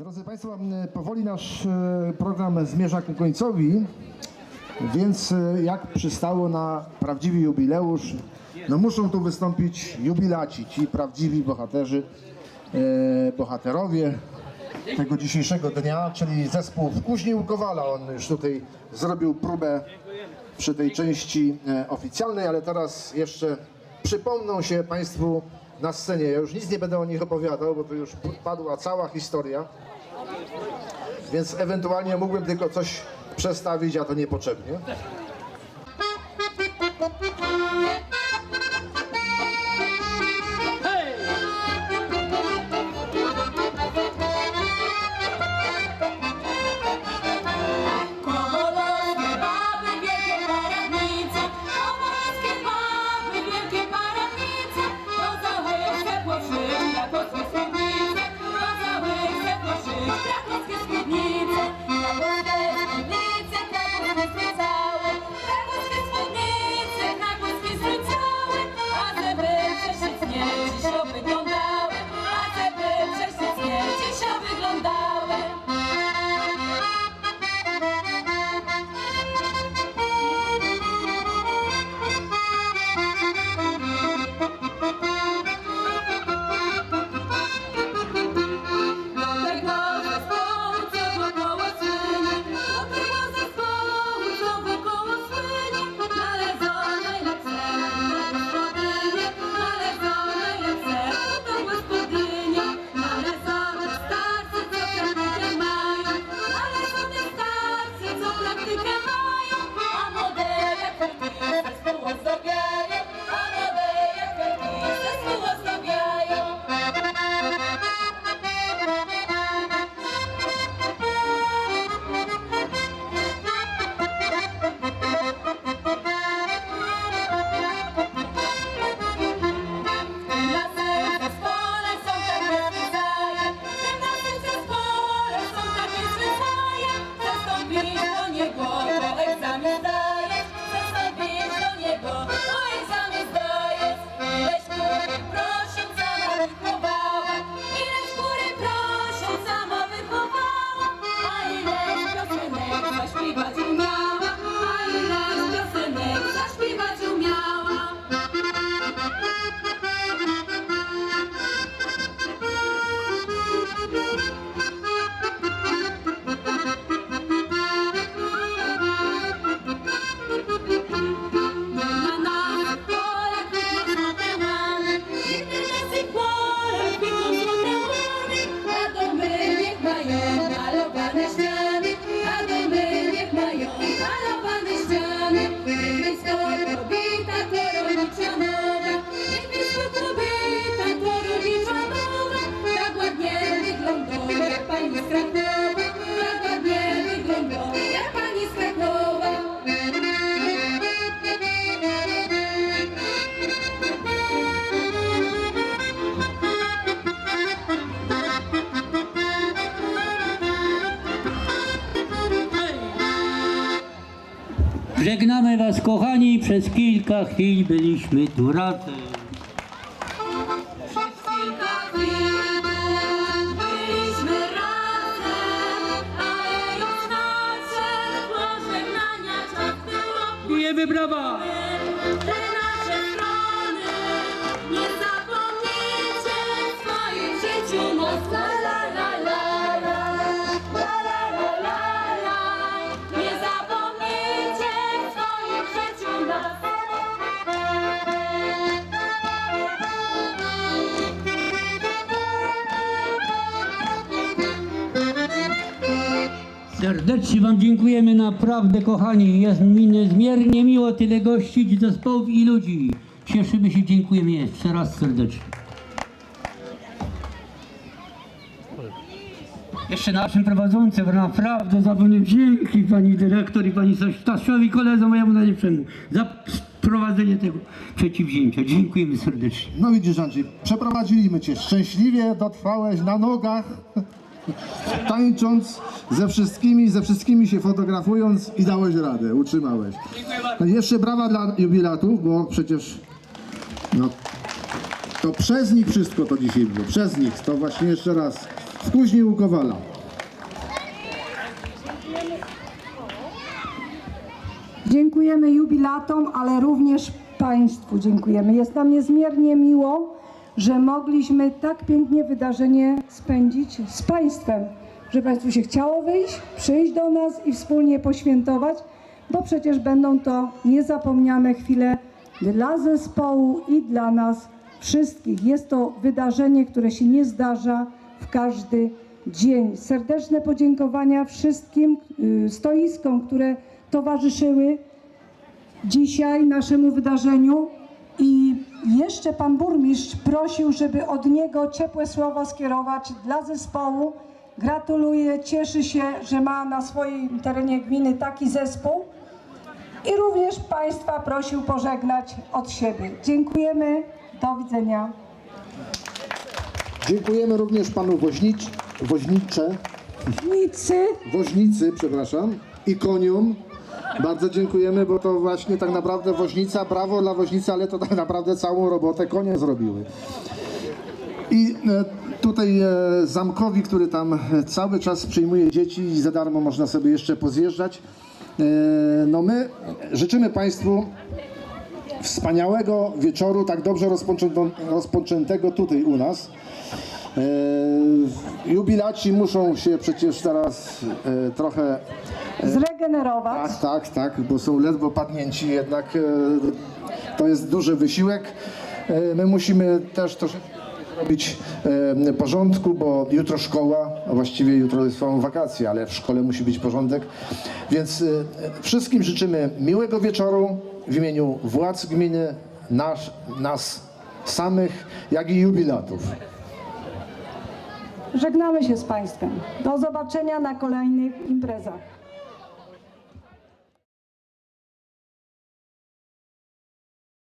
Drodzy Państwo, powoli nasz e, program zmierza ku końcowi, więc e, jak przystało na prawdziwy jubileusz, no muszą tu wystąpić jubilaci, ci prawdziwi bohaterzy, e, bohaterowie tego dzisiejszego dnia, czyli zespół w Kuźni u Kowala. On już tutaj zrobił próbę przy tej części oficjalnej, ale teraz jeszcze przypomną się Państwu na scenie. Ja już nic nie będę o nich opowiadał, bo to już padła cała historia. Więc ewentualnie mógłbym tylko coś przestawić, a to niepotrzebnie. Żegnamy Was kochani, przez kilka chwil byliśmy tu razem. Przez kilka Serdecznie Wam dziękujemy naprawdę kochani. Jest mi niezmiernie miło tyle gościć zespołów i ludzi. Cieszymy się, dziękujemy jeszcze raz serdecznie. Jeszcze naszym prowadzącym naprawdę zapewne dzięki pani dyrektor i pani Stasiowi koledze mojemu najlepszemu za prowadzenie tego przedsięwzięcia. Dziękujemy serdecznie. No widzisz Andrzej, przeprowadziliśmy Cię szczęśliwie, dotrwałeś na nogach, tańcząc ze wszystkimi, ze wszystkimi się fotografując i dałeś radę, utrzymałeś. No jeszcze brawa dla jubilatów, bo przecież no, to przez nich wszystko to dzisiaj było, przez nich, to właśnie jeszcze raz, spóźnił u Kowala. Dziękujemy jubilatom, ale również Państwu dziękujemy. Jest nam niezmiernie miło, że mogliśmy tak pięknie wydarzenie spędzić z Państwem, że Państwu się chciało wyjść, przyjść do nas i wspólnie poświętować, bo przecież będą to niezapomniane chwile dla zespołu i dla nas wszystkich. Jest to wydarzenie, które się nie zdarza w każdy dzień. Serdeczne podziękowania wszystkim y, stoiskom, które towarzyszyły dzisiaj naszemu wydarzeniu i jeszcze pan burmistrz prosił, żeby od niego ciepłe słowo skierować dla zespołu. Gratuluję, cieszy się, że ma na swoim terenie gminy taki zespół i również państwa prosił pożegnać od siebie. Dziękujemy, do widzenia. Dziękujemy również panu Woźnicz, Woźnicze, Nicy. Woźnicy, przepraszam, i koniom. Bardzo dziękujemy, bo to właśnie tak naprawdę woźnica, brawo dla woźnicy, ale to tak naprawdę całą robotę konie zrobiły. I e, tutaj e, zamkowi, który tam e, cały czas przyjmuje dzieci i za darmo można sobie jeszcze pozjeżdżać. No my życzymy Państwu wspaniałego wieczoru, tak dobrze rozpoczętego tutaj u nas. E, jubilaci muszą się przecież teraz e, trochę Zregenerować. tak, tak, tak, bo są ledwo padnięci, jednak e, to jest duży wysiłek. E, my musimy też troszeczkę robić e, porządku, bo jutro szkoła, a właściwie jutro są wakacje, ale w szkole musi być porządek. Więc e, wszystkim życzymy miłego wieczoru w imieniu władz gminy, nasz, nas samych, jak i jubilatów. Żegnamy się z Państwem. Do zobaczenia na kolejnych imprezach.